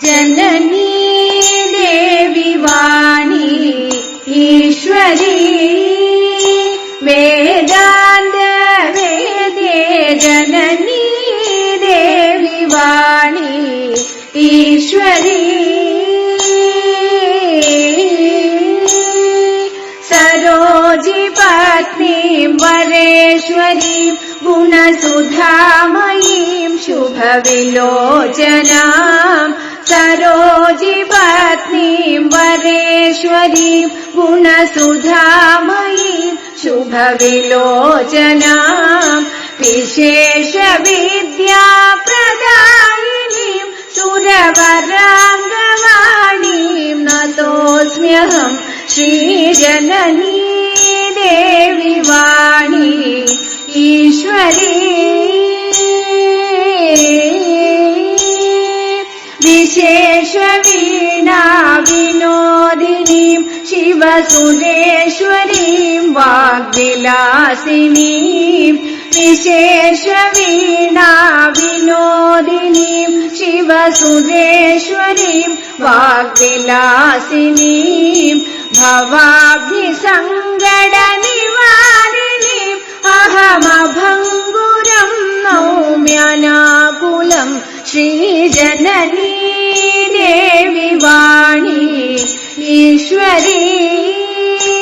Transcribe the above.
जननी देवि वाणी ईश्वरी वेदान्त वेदे जननी देवि वाणी ईश्वरी। सरोजि पत्नीं वरेश्वरीं गुणसुधामयीं शुभविलोचनाम् वरेश्वरीं गुणसुधामयीं शुभविलोचनाम् विशेषविद्या प्रदायिनीं सुरवराङ्गवाणीं नतोऽस्म्यहम् श्रीजननी देवि वाणी ईश्वरी। विशेषवीणा शिवसुरेश्वरीं वाग्विलासिनीं विशेषवीणा विनोदिनीं शिवसुरेश्वरीं वाग्विलासिनीं भवाब्धिसङ्गडनिवारिणीम् अहमभङ्गुरं नौम्यनाकुलम् श्रीजननी हरी